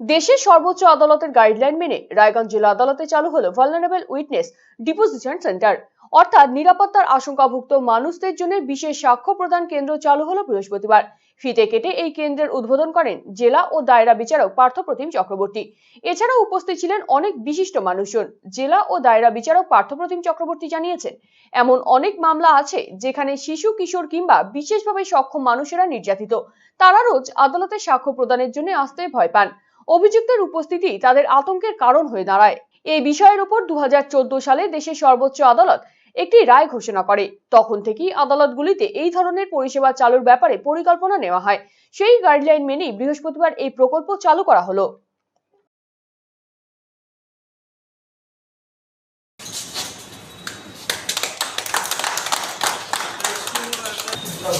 দেশের সর্বোচ্চ আদালতের গাইডলাইন মেনে রায়গঞ্জ জেলা আদালতে চালু হলো ভালনারেবল উইটনেস ডিপোজিশন সেন্টার অর্থাৎ নিরাপত্তার আশঙ্কাভুক্ত মানুষদের জন্য বিশেষ সাক্ষ্য প্রদান কেন্দ্র চালু হলো বৃহস্পতিবার। ফিতে কেটে এই কেন্দ্রের উদ্বোধন করেন জেলা ও দায়রা বিচারক পার্থপ্রতিম চক্রবর্তী। এছাড়াও উপস্থিত ছিলেন অনেক বিশিষ্ট মানুষজন। জেলা ও দায়রা বিচারক পার্থপ্রতিম চক্রবর্তী জানিয়েছেন, এমন অনেক মামলা আছে যেখানে শিশু, কিশোর কিংবা বিশেষভাবে সক্ষম মানুষেরা নির্যাতিত। তারা রোজ আদালতে সাক্ষ্য প্রদানের জন্য আসতে ভয় পান। অভিযুক্তের উপস্থিতি তাদের আতঙ্কের কারণ হয়ে দাঁড়ায়। এই বিষয়ের উপর দু হাজার চোদ্দ সালে দেশের সর্বোচ্চ আদালত একটি রায় ঘোষণা করে। তখন থেকেই আদালতগুলিতে এই ধরনের পরিষেবা চালুর ব্যাপারে পরিকল্পনা নেওয়া হয়। সেই গাইডলাইন মেনেই বৃহস্পতিবার এই প্রকল্প চালু করা হলো।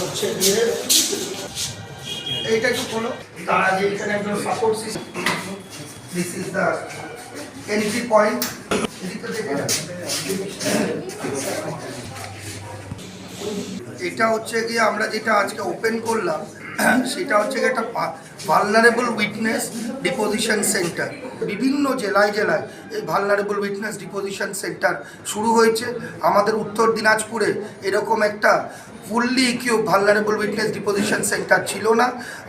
হচ্ছে এইটা একটু খোলো। তার আগে এখানে একজন support system this is entry point দেখে এটা হচ্ছে গিয়ে আমরা যেটা আজকে ওপেন করলাম, সেটা হচ্ছে গিয়ে একটা ভালনারেবল উইটনেস ডিপোজিশন সেন্টার বিভিন্ন জেলায় জেলায় এই ভালনারেবল উইটনেস ডিপোজিশন সেন্টার শুরু হয়েছে। আমাদের উত্তর দিনাজপুরে এরকম একটা ফুললি ইকিউ ভালনারেবল উইটনেস ডিপোজিশন সেন্টার ছিল না।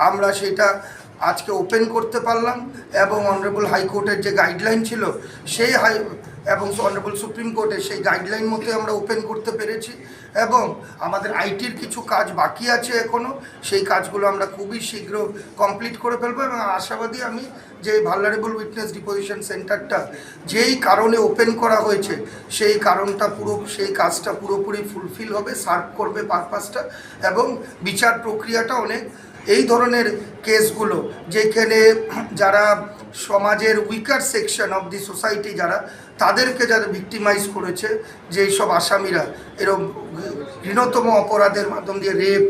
আমরা সেটা আজকে ওপেন করতে পারলাম এবং অনারেবল হাইকোর্টের যে গাইডলাইন ছিল, সেই হাই এবং অনারেবল সুপ্রিম কোর্টে সেই গাইডলাইন মতে আমরা ওপেন করতে পেরেছি এবং আমাদের আইটির কিছু কাজ বাকি আছে এখনও সেই কাজগুলো আমরা খুবই শীঘ্র কমপ্লিট করে ফেলব এবং আশাবাদী আমি যে ভালনারেবল উইটনেস ডিপোজিশন সেন্টারটা যেই কারণে ওপেন করা হয়েছে, সেই কারণটা পুরো, সেই কাজটা পুরোপুরি ফুলফিল হবে সার্ভ করবে পারপাসটা এবং বিচার প্রক্রিয়াটা অনেক এই ধরনের কেসগুলো যেখানে যারা সমাজের weaker section of the society যারা তাদেরকে যারা ভিক্টিমাইজ করেছে, যে সব আসামিরা এরকম ঘৃণতম অপরাধের মাধ্যম দিয়ে রেপ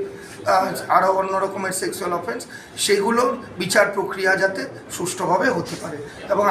আরও অন্য রকমের সেক্সুয়াল অফেন্স সেগুলোর বিচার প্রক্রিয়া যাতে সুষ্ঠুভাবে হতে পারে। এবং